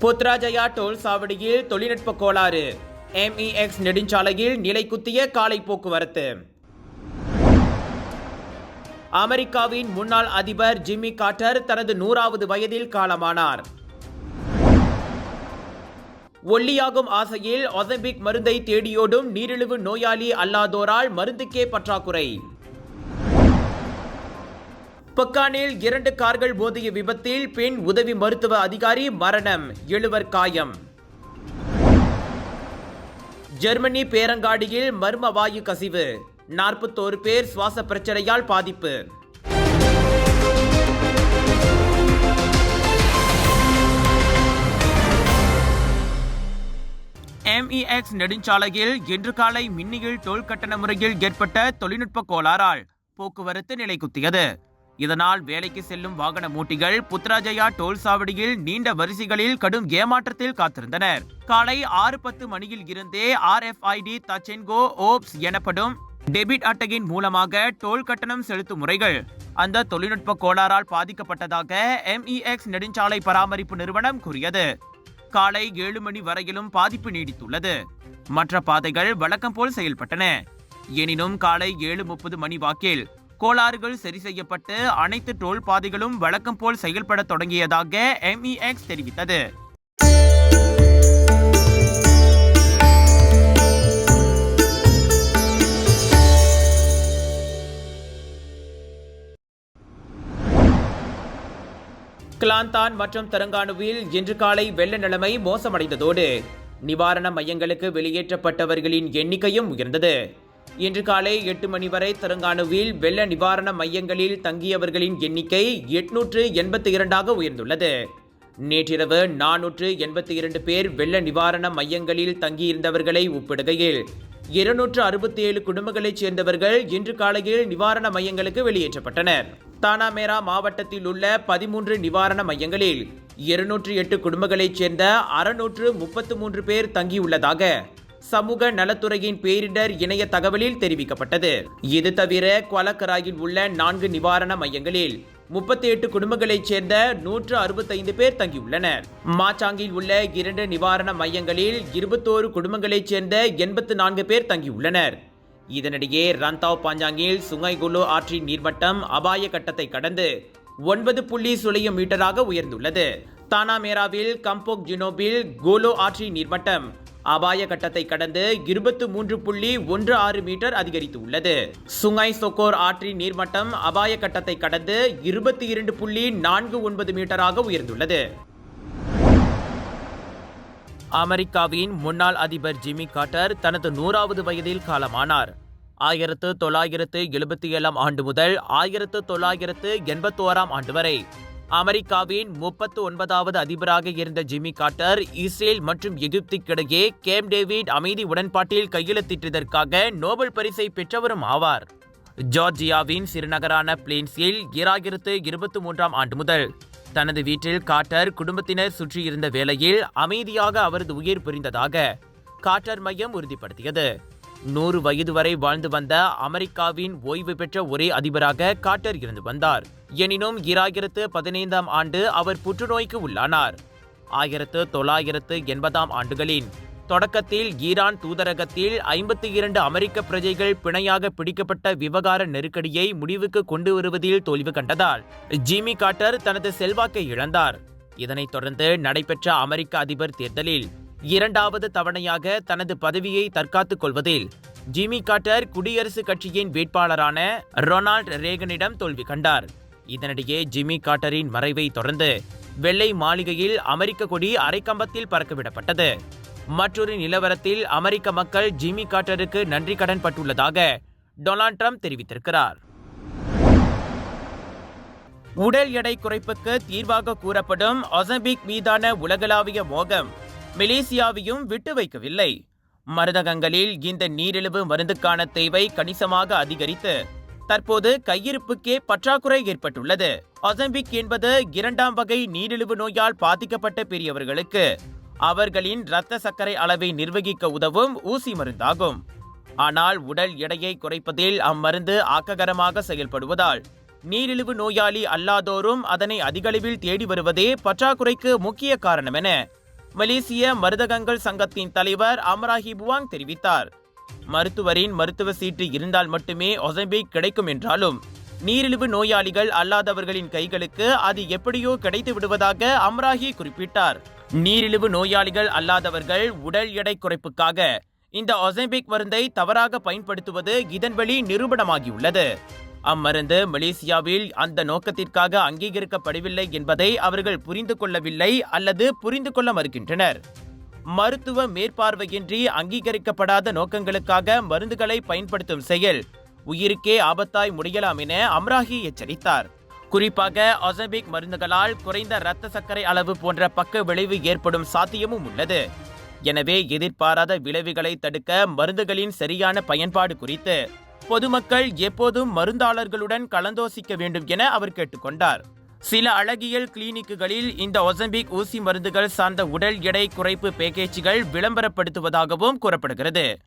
Putrajaya toll சாவடியில் தொழில்நுட்ப கோளாறு. எம்இஎக்ஸ் நெடுஞ்சாலையில் நிலை குத்திய காலை போக்குவரத்து. அமெரிக்காவின் முன்னாள் அதிபர் ஜிம்மி கார்ட்டர் தனது நூறாவது வயதில் காலமானார். ஒல்லியாகும் ஆசையில் ஒலிம்பிக் மருந்தை தேடியோடும் நீரிழிவு நோயாளி அல்லாதோரால் மருந்துக்கே பற்றாக்குறை. பொக்கானில் இரண்டு கார்கள் மோதிய விபத்தில் பெண் உதவி மருத்துவ அதிகாரி மரணம் எழுவர் காயம். ஜெர்மனி பேரங்காடியில் மர்ம வாயு கசிவு நாற்பத்தோரு பேர் சுவாச பிரச்சனையால் பாதிப்பு. எம்இஎக்ஸ் நெடுஞ்சாலையில் இன்று காலை மின்னியில் டோல் கட்டண முறையில் ஏற்பட்ட தொழில்நுட்ப கோளாறால் போக்குவரத்து நிலை குத்தியது இதனால் வேலைக்கு செல்லும் வாகன மூட்டிகள் புத்ராஜயா டோல் சாவடியில் நீண்ட வரிசைகளில் கடும் ஏமாற்றத்தில் காத்திருந்தனர். காலை ஆறு பத்து மணியில் இருந்தே ஆர்எஃப்ஐடி தச்சென்கோ ஓப்ஸ் எனப்படும் டெபிட் அட்டையின் மூலமாக டோல் கட்டணம் செலுத்தும் முறைகள் அந்த தொழில்நுட்ப கோளாறால் பாதிக்கப்பட்டதாக எம்இஎக்ஸ் நெடுஞ்சாலை பராமரிப்பு நிறுவனம் கூறியது. காலை ஏழு மணி வரையிலும் பாதிப்பு நீடித்துள்ளது. மற்ற பாதைகள் வழக்கம் போல் செயல்பட்டன. எனினும் காலை ஏழு முப்பது மணி வாக்கில் கோளாறுகள் சரி செய்யப்பட்டு அனைத்து டோல் பாதைகளும் வழக்கம் போல் செயல்பட தொடங்கியதாக எம்இஎக்ஸ் தெரிவித்தது. கிளாந்தான் மற்றும் தெலங்கானுவில் இன்று காலை வெள்ள நிலைமை மோசமடைந்ததோடு நிவாரண மையங்களுக்கு வெளியேற்றப்பட்டவர்களின் எண்ணிக்கையும் உயர்ந்தது. இன்று காலை எட்டு மணி வரை தெலங்கானுவில் வெள்ள நிவாரண மையங்களில் தங்கியவர்களின் எண்ணிக்கை எட்நூற்று எண்பத்தி இரண்டாக உயர்ந்துள்ளது. நேற்றிரவு நானூற்று எண்பத்தி இரண்டு பேர் வெள்ள நிவாரண மையங்களில் தங்கியிருந்தவர்களை ஒப்பிடுகையில் இருநூற்று அறுபத்தி ஏழு குடும்பங்களைச் சேர்ந்தவர்கள் இன்று காலையில் நிவாரண மையங்களுக்கு வெளியேற்றப்பட்டனர். தானாமேரா மாவட்டத்தில் உள்ள பதிமூன்று நிவாரண மையங்களில் இருநூற்று எட்டு குடும்பங்களைச் சேர்ந்த அறுநூற்று முப்பத்து மூன்று பேர் தங்கியுள்ளதாக சமூக நலத்துறையின் பேரிடர் இணைய தகவலில் தெரிவிக்கப்பட்டது. இது தவிர குவலக்கராயில் உள்ள நான்கு நிவாரண மையங்களில் முப்பத்தி எட்டு குடும்பங்களைச் சேர்ந்த நூற்று அறுபத்தைந்து பேர் தங்கியுள்ளனர். மாச்சாங்கில் உள்ள இரண்டு நிவாரண மையங்களில் இருபத்தோரு குடும்பங்களைச் சேர்ந்த எண்பத்து நான்கு பேர் தங்கியுள்ளனர். இதனிடையே ரந்தாவ் பாஞ்சாங்கில் சுங்கைகுலு ஆற்றின் நீர்மட்டம் அபாய கட்டத்தை கடந்து ஒன்பது புள்ளி சுழியம் மீட்டராக உயர்ந்துள்ளது. தானாமேராவில் கம்போக் ஜினோபில் கோலோ ஆற்றின் நீர்மட்டம் அபாய கட்டத்தை கடந்து இருபத்து மூன்று புள்ளி ஒன்று ஆறு மீட்டர் அதிகரித்துள்ளது. சுங்காய் சொக்கோர் ஆற்றின் நீர்மட்டம் அபாய கட்டத்தை கடந்து இருபத்தி இரண்டு புள்ளி நான்கு ஒன்பது மீட்டராக உயர்ந்துள்ளது. அமெரிக்காவின் முன்னாள் அதிபர் ஜிம்மி காட்டர் தனது நூறாவது வயதில் காலமானார். ஆயிரத்து தொள்ளாயிரத்து எழுபத்தி ஏழாம் ஆண்டு முதல் ஆயிரத்து தொள்ளாயிரத்து எண்பத்தோராம் ஆண்டு வரை அமெரிக்காவின் முப்பத்து ஒன்பதாவது அதிபராக இருந்த ஜிம்மி கார்ட்டர் இஸ்ரேல் மற்றும் எகிப்துக்கிடையே கேம் டேவிட் அமைதி உடன்பாட்டில் கையெழுத்திட்டதற்காக நோபல் பரிசை பெற்றவரும் ஆவார். ஜார்ஜியாவின் சிறுநகரான பிளேன்ஸில் இராயிரத்து இருபத்தி மூன்றாம் ஆண்டு முதல் தனது வீட்டில் காட்டர் குடும்பத்தினர் சுற்றியிருந்த வேளையில் அமைதியாக அவரது உயிர் புரிந்ததாக காட்டர் மையம் உறுதிப்படுத்தியது. நூறு வயது வரை வாழ்ந்து வந்த அமெரிக்காவின் ஓய்வு பெற்ற ஒரே அதிபராக காட்டர் இருந்து வந்தார். எனினும் இராயிரத்து பதினைந்தாம் ஆண்டு அவர் புற்றுநோய்க்கு உள்ளானார். ஆயிரத்து தொள்ளாயிரத்து எண்பதாம் ஆண்டுகளின் தொடக்கத்தில் ஈரான் தூதரகத்தில் ஐம்பத்தி இரண்டு அமெரிக்க பிரஜைகள் பிணையாக பிடிக்கப்பட்ட விவகார நெருக்கடியை முடிவுக்கு கொண்டு வருவதில் தோல்வி கண்டதால் ஜிமி காட்டர் தனது செல்வாக்கை இழந்தார். இதனைத் தொடர்ந்து நடைபெற்ற அமெரிக்க அதிபர் தேர்தலில் இரண்டாவது தவணையாக தனது பதவியை தற்காத்துக் கொள்வதில் ஜிமி காட்டர் குடியரசுக் கட்சியின் வேட்பாளரான ரொனால்ட் ரேகனிடம் தோல்வி கண்டார். இதனிடையே ஜிம்மி காட்டரின் மறைவை தொடர்ந்து வெள்ளை மாளிகையில் அமெரிக்க கொடி அரைக்கம்பத்தில் பறக்கவிடப்பட்டது. மற்றொரு நிலவரத்தில் அமெரிக்க மக்கள் ஜிம்மி காட்டருக்கு நன்றி கடன் பட்டுள்ளதாக டொனால்ட் ட்ரம்ப் தெரிவித்திருக்கிறார். உடல் எடை குறைப்புக்கு தீர்வாக கூறப்படும் ஒசம்பிக் மீதான உலகளாவிய மோகம் மலேசியாவையும் விட்டு வைக்கவில்லை. மருதகங்களில் இந்த நீரிழிவு மருந்துக்கான தேவை கணிசமாக அதிகரித்து தற்போது கையிருப்புக்கே பற்றாக்குறை ஏற்பட்டுள்ளது. ஒசம்பிக் என்பது இரண்டாம் வகை நீரிழிவு நோயால் பாதிக்கப்பட்ட பெரியவர்களுக்கு அவர்களின் இரத்த சர்க்கரை அளவை நிர்வகிக்க உதவும் ஊசி மருந்தாகும். ஆனால் உடல் எடையை குறைப்பதில் அம்மருந்து ஆக்ககரமாக செயல்படுவதால் நீரிழிவு நோயாளி அல்லாதோரும் அதனை அதிகளவில் தேடி வருவதே பற்றாக்குறைக்கு முக்கிய காரணம் என மலேசிய மருதகங்கள் சங்கத்தின் தலைவர் அமராஹி புவாங் தெரிவித்தார். மருத்துவரின் மருத்துவ சீட்டு இருந்தால் மட்டுமே ஒசம்பிக் கிடைக்கும் என்றாலும் நீரிழிவு நோயாளிகள் அல்லாதவர்களின் கைகளுக்கு அது எப்படியோ கிடைத்து விடுவதாக அம்ராஹி குறிப்பிட்டார். நீரிழிவு நோயாளிகள் அல்லாதவர்கள் உடல் எடை குறைப்புக்காக இந்த ஒசம்பிக் மருந்தை தவறாக பயன்படுத்துவது இதன் வழி நிரூபணமாகியுள்ளது. அம்மருந்து மலேசியாவில் அந்த நோக்கத்திற்காக அங்கீகரிக்கப்படவில்லை என்பதை அவர்கள் புரிந்து கொள்ளவில்லை அல்லது புரிந்து கொள்ள மறுக்கின்றனர். மருத்துவ மேற்பார்வையின்றி அங்கீகரிக்கப்படாத நோக்கங்களுக்காக மருந்துகளை பயன்படுத்தும் செயல் உயிருக்கே ஆபத்தாய் முடியலாம் என அம்ராஹி எச்சரித்தார். குறிப்பாக ஒசபிக் மருந்துகளால் குறைந்த இரத்த சர்க்கரை அளவு போன்ற பக்க விளைவு ஏற்படும் சாத்தியமும் உள்ளது. எனவே எதிர்பாராத விளைவுகளை தடுக்க மருந்துகளின் சரியான பயன்பாடு குறித்து பொதுமக்கள் எப்போதும் மருந்தாளர்களுடன் கலந்தோசிக்க வேண்டும் என அவர் கேட்டுக்கொண்டார். சில அழகியல் கிளினிக்குகளில் இந்த ஒசம்பிக் ஊசி மருந்துகள் சார்ந்த உடல் எடை குறைப்பு பேக்கேஜ்கள் விளம்பரப்படுத்துவதாகவும் கூறப்படுகிறது.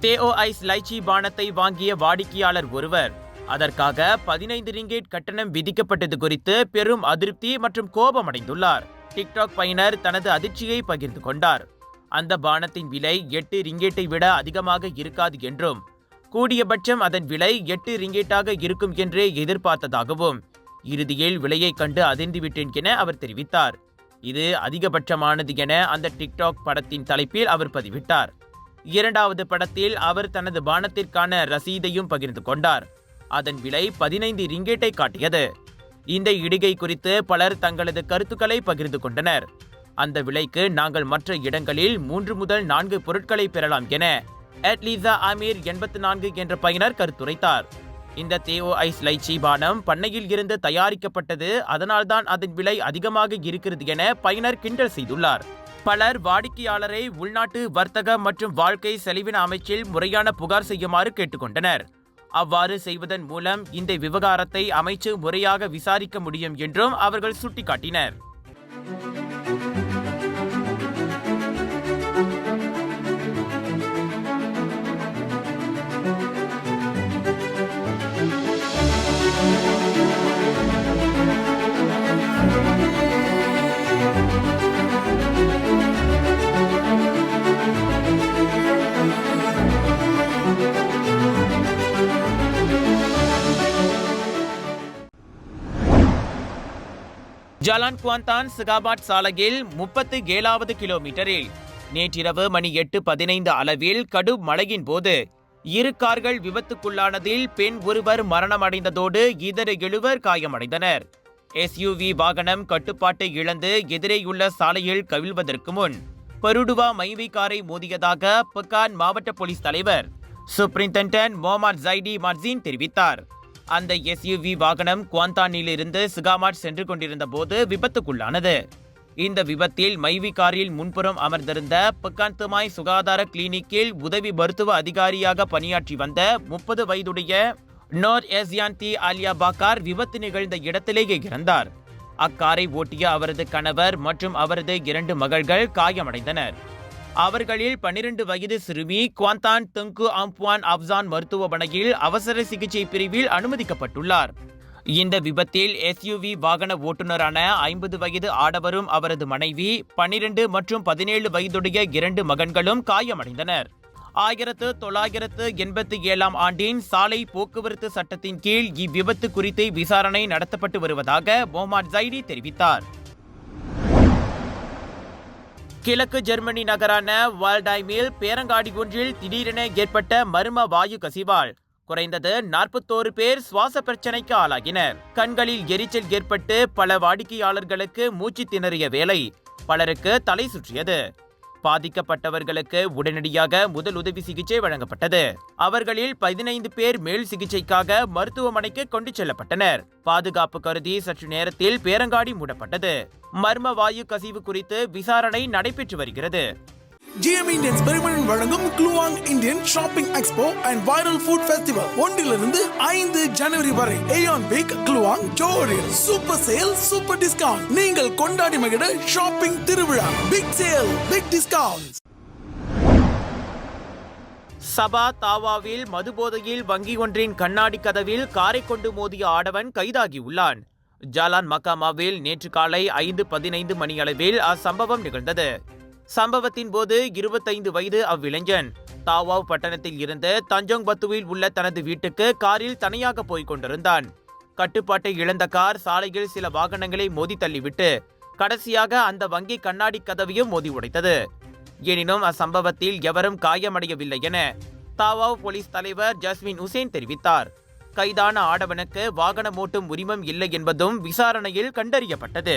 தேஓ ஐஸ் லைச்சி பானத்தை வாங்கிய வாடிக்கையாளர் ஒருவர் அதற்காக பதினைந்து ரிங்கேட் கட்டணம் விதிக்கப்பட்டது குறித்து பெரும் அதிருப்தி மற்றும் கோபம் அடைந்துள்ளார். டிக்டாக் பயனர் தனது அதிர்ச்சியை பகிர்ந்து கொண்டார். அந்த பானத்தின் விலை எட்டு ரிங்கேட்டை விட அதிகமாக இருக்காது என்றும் கூடியபட்சம் அதன் விலை எட்டு ரிங்கேட்டாக இருக்கும் என்றே எதிர்பார்த்ததாகவும் இறுதியில் விலையை கண்டு அதிர்ந்துவிட்டேன் என அவர் தெரிவித்தார். இது அதிகபட்சமானது என அந்த டிக்டாக் படத்தின் தலைப்பில் அவர் பதிவிட்டார். இரண்டாவது படத்தில் அவர் தனது பானத்திற்கான ரசீதையும் பகிர்ந்து கொண்டார். அதன் விலை பதினைந்து ரிங்கேட்டை காட்டியது. இந்த இடுகை குறித்து பலர் தங்களது கருத்துக்களை பகிர்ந்து கொண்டனர். அந்த விலைக்கு நாங்கள் மற்ற இடங்களில் மூன்று முதல் நான்கு பொருட்களை பெறலாம் என அட்லீசா அமீர் எண்பத்தி நான்கு என்ற பயனர் கருத்துரைத்தார். இந்த தேஓ ஐஸ் லைச்சி பானம் பண்ணையில் இருந்து தயாரிக்கப்பட்டது அதனால்தான் அதன் விலை அதிகமாக இருக்கிறது என பயனர் கிண்டல் செய்துள்ளார். பலர் வாடிக்கையாளரை உள்நாட்டு வர்த்தக மற்றும் வாழ்க்கை செலவின அமைச்சில் முறையான புகார் செய்யுமாறு கேட்டுக்கொண்டனர். அவ்வாறு செய்வதன் மூலம் இந்த விவகாரத்தை அமைச்சு முறையாக விசாரிக்க முடியும் என்றும் அவர்கள் சுட்டிக்காட்டினர். ஜலான் குவாந்தான் சிகாபாட் சாலையில் முப்பத்து ஏழாவது கிலோமீட்டரில். நேற்றிரவு மணி எட்டு பதினைந்து அளவில் கடும் மழையின் போது இரு கார்கள் விபத்துக்குள்ளானதில் பெண் ஒருவர் மரணமடைந்ததோடு இதர எழுவர் காயமடைந்தனர். எஸ்யூவி வாகனம் கட்டுப்பாட்டை இழந்து எதிரேயுள்ள சாலையில் கவிழ்வதற்கு முன் பருடுவா மைவி காரை மோதியதாக பக்கான் மாவட்ட போலீஸ் தலைவர் சூப்பரிண்டென்டன்ட் மொஹமத் ஜைடி மர்ஜீன் தெரிவித்தார். அந்த எஸ்யூவி வாகனம் குவாந்தானிலிருந்து சிகாமாட் சென்று கொண்டிருந்த போது விபத்துக்குள்ளானது. இந்த விபத்தில் மைவி காரில் முன்புறம் அமர்ந்திருந்த பக்காந்தமாய் சுகாதார கிளினிக்கில் உதவி மருத்துவ அதிகாரியாக பணியாற்றி வந்த முப்பது வயதுடைய நோர் எஸ்யாந்தி ஆலியா பாக்கார் விபத்து நிகழ்ந்த இடத்திலேயே இறந்தார். அக்காரை ஓட்டிய அவரது கணவர் மற்றும் அவரது இரண்டு மகள்கள் காயமடைந்தனர். அவர்களில் பன்னிரண்டு வயது சிறுமி குவாந்தான் தெங்கு அம்ப்வான் அப்சான் மருத்துவமனையில் அவசர சிகிச்சை பிரிவில் அனுமதிக்கப்பட்டுள்ளார். இந்த விபத்தில் எஸ்யூவி வாகன ஓட்டுநரான ஐம்பது வயது ஆடவரும் அவரது மனைவி பன்னிரண்டு மற்றும் பதினேழு வயதுடைய இரண்டு மகன்களும் காயமடைந்தனர். ஆயிரத்து தொள்ளாயிரத்து எண்பத்தி ஏழாம் ஆண்டின் சாலை போக்குவரத்து சட்டத்தின் கீழ் இவ்விபத்து குறித்து விசாரணை நடத்தப்பட்டு வருவதாக மொஹமட் ஜைடி தெரிவித்தார். கிழக்கு ஜெர்மனி நகரான வால்டைமில் பேரங்காடி ஒன்றில் திடீரென ஏற்பட்ட மர்ம வாயு கசிவால். குறைந்தது நாற்பத்தோரு பேர் சுவாச பிரச்சனைக்கு ஆளாகினர். கண்களில் எரிச்சல் ஏற்பட்டு பல வாடிக்கையாளர்களுக்கு மூச்சு திணறிய வேலை பலருக்கு தலை சுற்றியது. பாதிக்கப்பட்டவர்களுக்கு உடனடியாக முதல் உதவி சிகிச்சை வழங்கப்பட்டது. அவர்களில் பதினைந்து பேர் மேல் சிகிச்சைக்காக மருத்துவமனைக்கு கொண்டு செல்லப்பட்டனர். பாதுகாப்பு கருதி சற்று நேரத்தில் பேரங்காடி மூடப்பட்டது. மர்ம வாயு கசிவு குறித்து விசாரணை நடைபெற்று வருகிறது. ஜிஎம் இந்தியன்ஸ் வழங்கும் Kluang Indian shopping expo and viral food festival ஒன்றிலிருந்து ஐந்து ஜனவரி வரை. ஏயான் பிக் க்ளூவாங் ஜோரில் சூப்பர் சேல் சூப்பர் டிஸ்கவுண்ட் நீங்கள் கொண்டாடி மகிழ ஷாப்பிங் திருவிழா. Big sale big discount Sabah தாவாவில் மதுபோதையில் வங்கி ஒன்றின் கண்ணாடி கதவில் காரை கொண்டு மோதிய ஆடவன் கைதாகியுள்ளான் ஜாலான் மக்காமாவில் நேற்று காலை ஐந்து பதினைந்து மணியளவில் அச்சம்பவம் நிகழ்ந்தது. சம்பவத்தின் போது இருபத்தைந்து வயது அவ்விளைஞன். தாவாவ் பட்டணத்தில் இருந்து தஞ்சோங் பத்துவில் உள்ள தனது வீட்டுக்கு காரில் தனியாக போய்க் கொண்டிருந்தான். கட்டுப்பாட்டை இழந்த கார் சாலையில் சில வாகனங்களை மோதி தள்ளிவிட்டு கடைசியாக அந்த வங்கி கண்ணாடி கதவையும் மோதி உடைத்தது. எனினும் அச்சம்பவத்தில் எவரும் காயமடையவில்லை என தாவாவ் போலீஸ் தலைவர் ஜஸ்மின் உசேன் தெரிவித்தார். கைதான ஆடவனுக்கு வாகனம் ஓட்டும் உரிமம் இல்லை என்பதும் விசாரணையில் கண்டறியப்பட்டது.